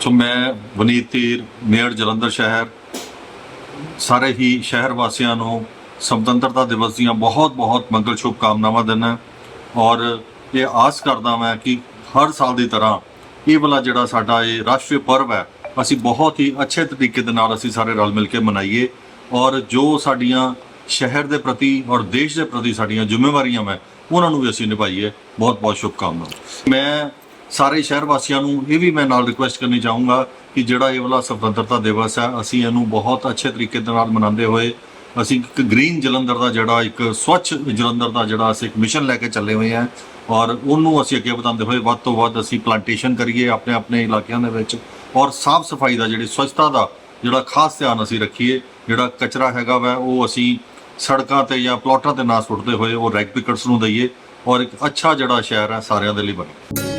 ਸੋ ਮੈਂ ਵਨੀਤ ਤੀਰ, ਮੇਅਰ ਜਲੰਧਰ ਸ਼ਹਿਰ, ਸਾਰੇ ਹੀ ਸ਼ਹਿਰ ਵਾਸੀਆਂ ਨੂੰ ਸੁਤੰਤਰਤਾ ਦਿਵਸ ਦੀਆਂ ਬਹੁਤ-ਬਹੁਤ ਮੰਗਲ ਸ਼ੁਭ ਕਾਮਨਾਵਾਂ ਦਿੰਦਾ ਔਰ ਇਹ ਆਸ ਕਰਦਾ ਮੈਂ ਕਿ ਹਰ ਸਾਲ ਦੀ ਤਰ੍ਹਾਂ ਇਹ ਵਾਲਾ ਜਿਹੜਾ ਸਾਡਾ ਇਹ ਰਾਸ਼ਟਰੀ ਪਰਵ ਹੈ, ਅਸੀਂ ਬਹੁਤ ਹੀ ਅੱਛੇ ਤਰੀਕੇ ਦੇ ਨਾਲ ਅਸੀਂ ਸਾਰੇ ਰਲ ਮਿਲ ਕੇ ਮਨਾਈਏ ਔਰ ਜੋ ਸਾਡੀਆਂ ਸ਼ਹਿਰ ਦੇ ਪ੍ਰਤੀ ਔਰ ਦੇਸ਼ ਦੇ ਪ੍ਰਤੀ ਸਾਡੀਆਂ ਜ਼ਿੰਮੇਵਾਰੀਆਂ ਮੈਂ ਉਹਨਾਂ ਨੂੰ ਵੀ ਅਸੀਂ ਨਿਭਾਈਏ। ਬਹੁਤ-ਬਹੁਤ ਸ਼ੁਭ ਮੈਂ ਸਾਰੇ ਸ਼ਹਿਰ ਵਾਸੀਆਂ ਨੂੰ ਇਹ ਵੀ ਮੈਂ ਨਾਲ ਰਿਕੁਐਸਟ ਕਰਨੀ ਚਾਹੂੰਗਾ ਕਿ ਜਿਹੜਾ ਇਹ ਵਾਲਾ ਸੁਤੰਤਰਤਾ ਦਿਵਸ ਹੈ, ਅਸੀਂ ਇਹਨੂੰ ਬਹੁਤ ਅੱਛੇ ਤਰੀਕੇ ਦੇ ਨਾਲ ਮਨਾਉਂਦੇ ਹੋਏ, ਅਸੀਂ ਇੱਕ ਗ੍ਰੀਨ ਜਲੰਧਰ ਦਾ ਜਿਹੜਾ, ਇੱਕ ਸਵੱਛ ਜਲੰਧਰ ਦਾ ਜਿਹੜਾ ਅਸੀਂ ਇੱਕ ਮਿਸ਼ਨ ਲੈ ਕੇ ਚੱਲੇ ਹੋਏ ਹਾਂ ਔਰ ਉਹਨੂੰ ਅਸੀਂ ਅੱਗੇ ਵਧਾਉਂਦੇ ਹੋਏ ਵੱਧ ਤੋਂ ਵੱਧ ਅਸੀਂ ਪਲਾਂਟੇਸ਼ਨ ਕਰੀਏ ਆਪਣੇ ਆਪਣੇ ਇਲਾਕਿਆਂ ਦੇ ਵਿੱਚ ਔਰ ਸਾਫ਼ ਸਫ਼ਾਈ ਦਾ ਜਿਹੜੀ ਸਵੱਛਤਾ ਦਾ ਜਿਹੜਾ ਖਾਸ ਧਿਆਨ ਅਸੀਂ ਰੱਖੀਏ, ਜਿਹੜਾ ਕਚਰਾ ਹੈਗਾ ਵਾ ਉਹ ਅਸੀਂ ਸੜਕਾਂ ਤੇ ਜਾਂ ਪਲਾਟਾਂ ਤੇ ਨਾ ਸੁੱਟਦੇ ਹੋਏ ਉਹ ਰੈਗ ਪਿਕਟਸ ਨੂੰ ਦਈਏ ਔਰ ਇੱਕ ਅੱਛਾ ਜਿਹੜਾ ਸ਼ਹਿਰ ਹੈ ਸਾਰਿਆਂ ਦੇ ਲਈ ਬਣੇ।